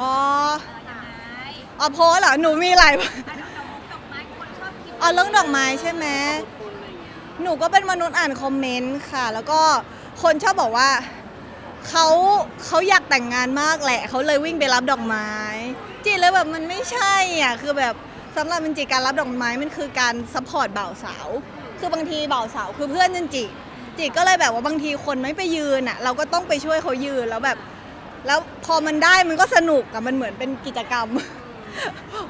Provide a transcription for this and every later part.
อ๋ออ๋อโพสเหรอหนูมีหลายแบบอ๋อเรื่องดอกไม้ใช่ไหมหนูก็เป็นมนุษย์อ่านคอมเมนต์ค่ะ แล้วก็คนชอบบอกว่าเขาเขาอยากแต่งงานมากแหละเขาเลยวิ่งไปรับดอกไม้ จีเลยแบบมันไม่ใช่อะคือแบบสำหรับมันจีการรับดอกไม้มันคือการซัพพอร์ตบ่าวสาว คือบางทีบ่าวสาวคือเพื่อนจันจีจีก็เลยแบบว่าบางทีคนไม่ไปยืนอะ เราก็ต้องไปช่วยเขายืนแล้วแบบ แล้วพอมันได้มันก็สนุกอะมันเหมือนเป็นกิจกรรม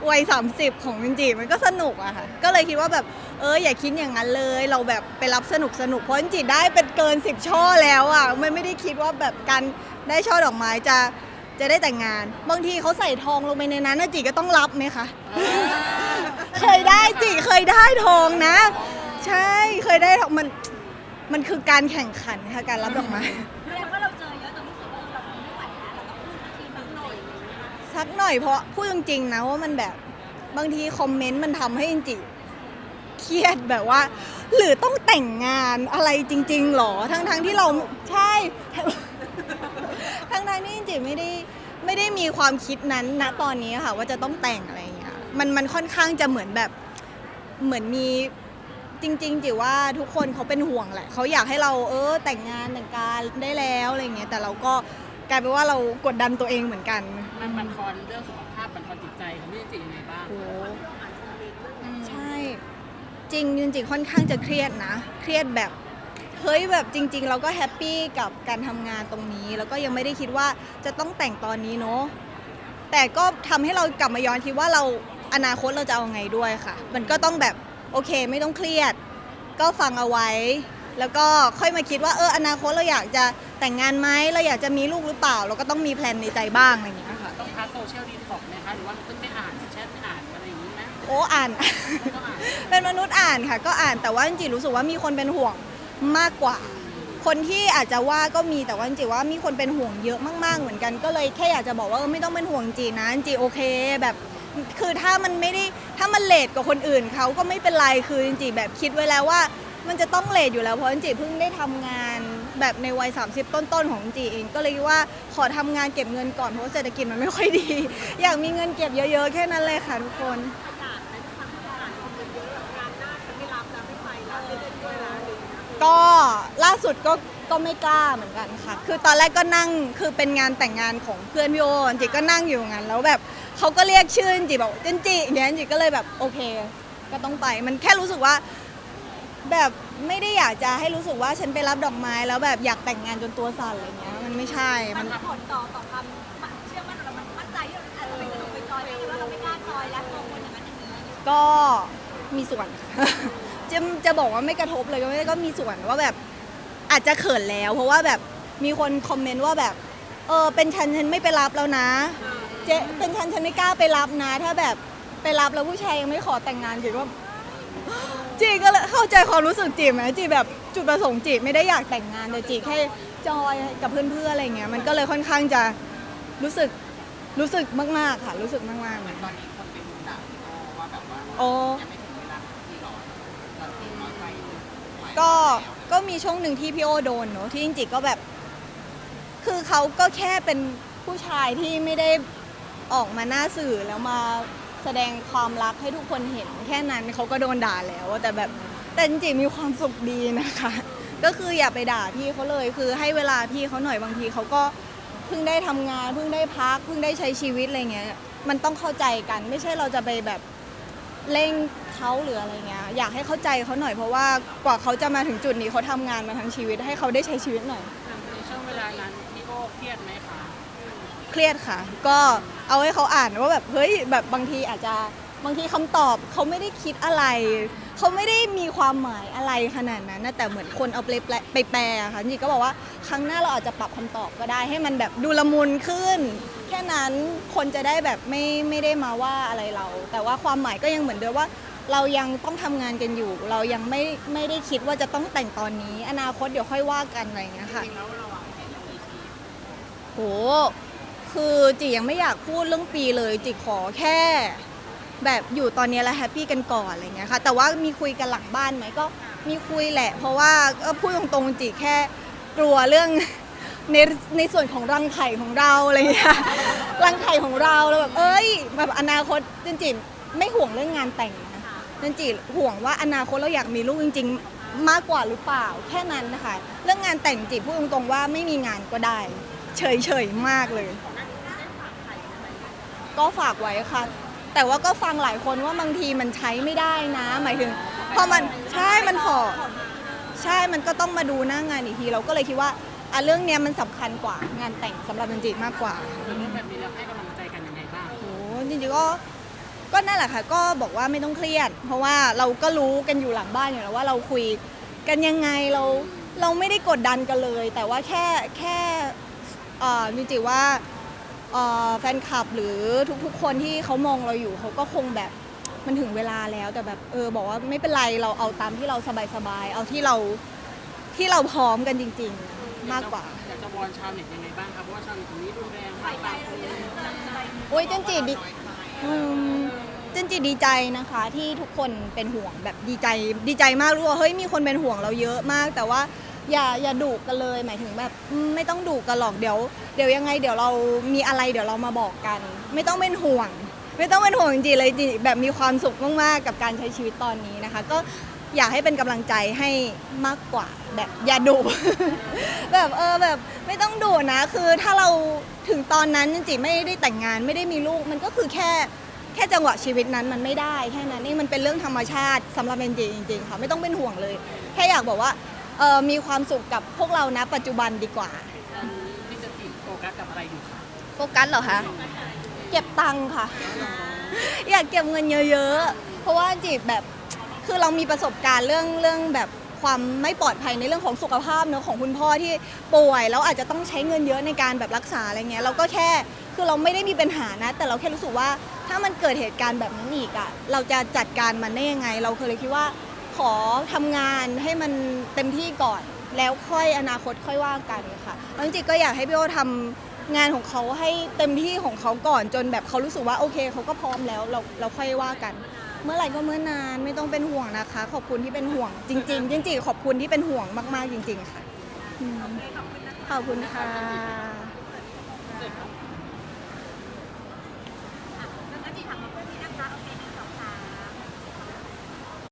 วัย30 ของมินจิมันก็สนุกอะค่ะ ก็เลยคิดว่าแบบเอออย่าคิดอย่างนั้นเลย เราแบบไปรับสนุกสนุกเพราะมินจิได้เป็นเกิน 10 ช่อแล้วอะมันไม่ได้คิดว่าแบบการได้ช่อดอกไม้จะจะได้แต่งงาน บางทีเขาใส่ทองลงไปในนั้นนะจิก็ต้องรับไหมคะ เคยได้จิเคยได้ทองนะ ใช่เคยได้ทองมันมันคือการแข่งขันค่ะการรับดอกไม้ กหน่อยเพราะพูดจริงๆนะว่ามันแบบบางทีคอมเมนต์มันทำให้จริงๆเครียดแบบว่า หรือต้องแต่งงานอะไรจริงๆหรอทั้งๆที่เราใช่ ทั้งๆที่จริงๆไม่ได้ไม่ได้มีความคิดนั้นณตอนนี้ค่ะ ว่าจะต้องแต่งอะไรอย่างเงี้ยมันมันค่อนข้างจะเหมือนแบบเหมือนมีจริงๆจิว่าทุกคนเขาเป็นห่วงแหละเขาอยากให้เราเออแต่งงานแต่งการได้แล้วอะไรเงี้ยแต่เราก็ กลายเป็นว่าเรากดดันตัวเองเหมือนกันมันบันทอนเรื่องสุขภาพบันทอนจิตใจของพี่จิยังไงบ้างโอ้อืมใช่ จริงจริงๆค่อนข้างจะเครียดนะ เครียดแบบเฮ้ยแบบจริง ๆ เราก็แฮปปี้กับการทำงานตรงนี้ แล้วก็ยังไม่ได้คิดว่าจะต้องแต่งตอนนี้เนาะแต่ก็ทำให้เรากลับมาย้อนคิดว่าเราอนาคตเราจะเอาไงด้วยค่ะ มันก็ต้องแบบโอเคไม่ต้องเครียด ก็ฟังเอาไว้ แล้วก็ค่อยมาคิดว่าเอออนาคตเราอยากจะ แต่งงานไหมเราอยากจะมีลูกหรือเปล่า เราก็ต้องมีแพลนในใจบ้างอะไรอย่างเงี้ยค่ะต้องพักโซเชียลดีท็อกไหมคะหรือว่าขึ้นไปอ่านแชทไปอ่านอะไรอย่างนี้ไหมโอ้อ่านก็อ่าน เป็นมนุษย์อ่านค่ะ ก็อ่านแต่ว่าจริงๆรู้สึกว่ามีคนเป็นห่วงมากกว่า คนที่อาจจะว่าก็มีแต่ว่าจริงๆว่ามีคนเป็นห่วงเยอะมากๆเหมือนกันก็เลยแค่อยากจะบอกว่าเออไม่ต้องเป็นห่วงจีนะจีโอเคแบบ คือถ้ามันไม่ได้ถ้ามันเลทกว่าคนอื่นเขาก็ไม่เป็นไรคือจริงๆแบบคิดไว้แล้วว่า มันจะต้องเลทอยู่แล้วเพราะจริงๆเพิ่งได้ทำงาน แบบในวัย 30 ต้นๆของจีเอง ก็เลยว่าขอทำงานเก็บเงินก่อนเพราะเศรษฐกิจมันไม่ค่อยดี อยากมีเงินเก็บเยอะๆ แค่นั้นเลยค่ะทุกคน ก็ล่าสุดก็ก็ไม่กล้าเหมือนกันค่ะ คือตอนแรกก็นั่งคือเป็นงานแต่งงานของเพื่อนพี่โอจิก็นั่งอยู่งั้นแล้วแบบเขาก็เรียกชื่อจิบอกเจนจิอย่างเงี้ยจิก็เลยแบบโอเค ก็ต้องไปมันแค่รู้สึกว่า แบบไม่ได้อยากจะให้รู้สึกว่าฉันไปรับดอกไม้ แล้วแบบอยากแต่งงานจนตัวสั่นอะไรเงี้ยมันไม่ใช่มัมันนมีผลต่อต่อความเชื่อมั่นของเรามันมั่นใจที่เราอาจจะไปสนุกไปจอยไม่ใช่ว่าเราไม่กล้าจอยแล้วกังวลอย่างนั้นอย่างนี้ก็มีส่วนจะจะบอกว่าไม่กระทบเลยก็ไม่ได้ก็มีส่วนว่าแบบอาจจะเขินแล้ว เพราะว่าแบบมีคนคอมเมนต์ว่าแบบ เออเป็นฉันฉันไม่ไปรับแล้วนะ เจ๊เป็นฉันฉันไม่กล้าไปรับนะ ถ้าแบบไปรับแล้วผู้ชายยังไม่ขอแต่งงานจีก็ จีก็เลยเข้าใจความรู้สึกจีไหมจีแบบจุดประสงค์จีไม่ได้อยากแต่งงานแต่จีแค่จอยกับเพื่อนๆอะไรเงี้ยมันก็เลยค่อนข้างจะรู้สึกรู้สึกมากๆค่ะ รู้สึกมากๆเหมือนตอนนี้คนเป็นด่าพี่โอว่าแบบว่าโอ้ยังไม่ถึงเวลาที่หรอตอนที่น้อยก็ก็มีช่วงหนึ่งที่พี่โอโดนเนอะที่จริงๆก็แบบ คือเขาก็แค่เป็นผู้ชายที่ไม่ได้ออกมาหน้าสื่อแล้วมา แสดงความรักให้ทุกคนเห็น แค่นั้นเขาก็โดนด่าแล้วแต่แบบแต่จริงๆมีความสุขดีนะคะ ก็คืออย่าไปด่าพี่เขาเลยคือให้เวลาพี่เขาหน่อยบางทีเขาก็เพิ่งได้ทำงานเพิ่งได้พักเพิ่งได้ใช้ชีวิตอะไรเงี้ยมันต้องเข้าใจกัน ไม่ใช่เราจะไปแบบเร่งเขาหรืออะไรเงี้ยอยากให้เข้าใจเขาหน่อยเพราะว่ากว่าเขาจะมาถึงจุดนี้เขาทำงานมาทั้งชีวิต ให้เขาได้ใช้ชีวิตหน่อย ในช่วงเวลานั้นพี่โอเครียดไหมคะ เครียดค่ะ ก็เอาให้เขาอ่านว่าแบบเฮ้ยแบบบางทีอาจจะบางทีคำตอบเขาไม่ได้คิดอะไร เขาไม่ได้มีความหมายอะไรขนาดนั้นนะแต่เหมือนคนเอาไปแปลไปแปลอะค่ะจริงๆก็บอกว่าครั้งหน้าเราอาจจะปรับคำตอบก็ได้ ให้มันแบบดูละมุนขึ้น แค่นั้นคนจะได้แบบไม่ไม่ได้มาว่าอะไรเรา แต่ว่าความหมายก็ยังเหมือนเดิมว่า เรายังต้องทำงานกันอยู่ เรายังไม่ไม่ได้คิดว่าจะต้องแต่งตอนนี้ อนาคตเดี๋ยวค่อยว่ากันอะไรอย่างเงี้ยค่ะ จริงแล้วเราวางแผนยังมีทีโห คือจิยังไม่อยากพูดเรื่องปีเลยจิขอแค่ แบบอยู่ตอนนี้แล้วแฮปปี้กันก่อนอะไรเงี้ยค่ะแต่ว่ามีคุยกันหลังบ้านไหมก็มีคุยแหละ เพราะว่าก็พูดตรงๆจิแค่กลัวเรื่องในในส่วนของรังไข่ของเราอะไรเงี้ยรังไข่ของเราเราแบบเอ้ยแบบอนาคตจริงๆไม่ห่วงเรื่องงานแต่งนะจริงๆห่วงว่าอนาคตเราอยากมีลูกจริง ๆ มากกว่าหรือเปล่าแค่นั้นนะคะเรื่องงานแต่งจิพูดตรงๆว่าไม่มีงานก็ได้ เฉยๆมากเลย ก็ฝากไว้ค่ะ แต่ว่าก็ฟังหลายคนว่าบางทีมันใช้ไม่ได้นะ หมายถึงพอมันใช่มันฝ่อใช่มันก็ต้องมาดูหน้างานอีกที เราก็เลยคิดว่าอะเรื่องเนี้ยมันสำคัญกว่างานแต่งสำหรับจริงๆมากกว่าคือเรื่องแบบนี้เราให้กำลังใจกันยังไงบ้าง โอ้จริงๆก็ก็นั่นแหละค่ะ ก็บอกว่าไม่ต้องเครียด เพราะว่าเราก็รู้กันอยู่หลังบ้านอยู่แล้วว่าเราคุยกันยังไงเราเราไม่ได้กดดันกันเลย แต่ว่าแค่แค่เอ่อจริงๆว่าเอ่อ แฟนคลับหรือทุกๆ คนที่เขามองเราอยู่เขาก็คงแบบมันถึงเวลาแล้วแต่แบบเออบอกว่าไม่เป็นไรเราเอาตามที่เราสบายๆเอาที่เราที่เราพร้อมกันจริง ๆ มากกว่า อยากจะวอนชาวเน็ตยังไงบ้างครับเพราะว่าชาวเน็ตตรงนี้รุนแรงมากบางคนโอ้ยจันจีดีอืมจันจีดีใจนะคะ ที่ทุกคนเป็นห่วงแบบดีใจดีใจมากรู้ว่าเฮ้ยมีคนเป็นห่วงเราเยอะมาก แต่ว่า อย่าอย่าดุกันเลยหมายถึงแบบอืมไม่ต้องดุกันหรอกเดี๋ยว เดี๋ยวยังไงเดี๋ยวเรามีอะไรเดี๋ยวเรามาบอกกัน ไม่ต้องเป็นห่วง ไม่ต้องเป็นห่วงจริงๆเลยจริงๆแบบมีความสุขมากๆกับการใช้ชีวิตตอนนี้นะคะ ก็อยากให้เป็นกำลังใจให้มากกว่าแบบอย่าดุ แบบเออแบบไม่ต้องดุนะ คือถ้าเราถึงตอนนั้นจริงๆไม่ได้แต่งงานไม่ได้มีลูกมันก็คือแค่ แค่จังหวะชีวิตนั้นมันไม่ได้แค่นั้นนี่มันเป็นเรื่องธรรมชาติสำหรับเบนจีจริงๆค่ะไม่ต้องเป็นห่วงเลย แค่อยากบอกว่า เออมีความสุขกับพวกเรานะปัจจุบันดีกว่าตอนนี้พี่จะจีบโฟกัสกับอะไรอยู่คะโฟกัสเหรอคะ เก็บตังค์ค่ะ อยากเก็บเงินเยอะๆ เพราะว่าจีบแบบคือเรามีประสบการณ์เรื่องเรื่องแบบความไม่ปลอดภัยในเรื่องของสุขภาพเนอะของคุณพ่อที่ป่วยแล้วอาจจะต้องใช้เงินเยอะในการแบบรักษาอะไรเงี้ยเราก็แค่คือเราไม่ได้มีปัญหานะ แต่เราแค่รู้สึกว่าถ้ามันเกิดเหตุการณ์แบบนั้นอีกอะเราจะจัดการมันได้ยังไง เราเคยเลยคิดว่า ขอทำงานให้มันเต็มที่ก่อน แล้วค่อยอนาคตค่อยว่ากันค่ะแล้วจริงๆก็อยากให้พี่โอทำงานของเขาให้เต็มที่ของเขาก่อนจนแบบเขารู้สึกว่าโอเคเขาก็พร้อมแล้วเราเราค่อยว่ากัน เมื่อไหร่ก็เมื่อนานไม่ต้องเป็นห่วงนะคะ ขอบคุณที่เป็นห่วงจริง ๆ จริงๆขอบคุณที่เป็นห่วงมากๆจริง ๆ ค่ะอืมขอบคุณค่ะ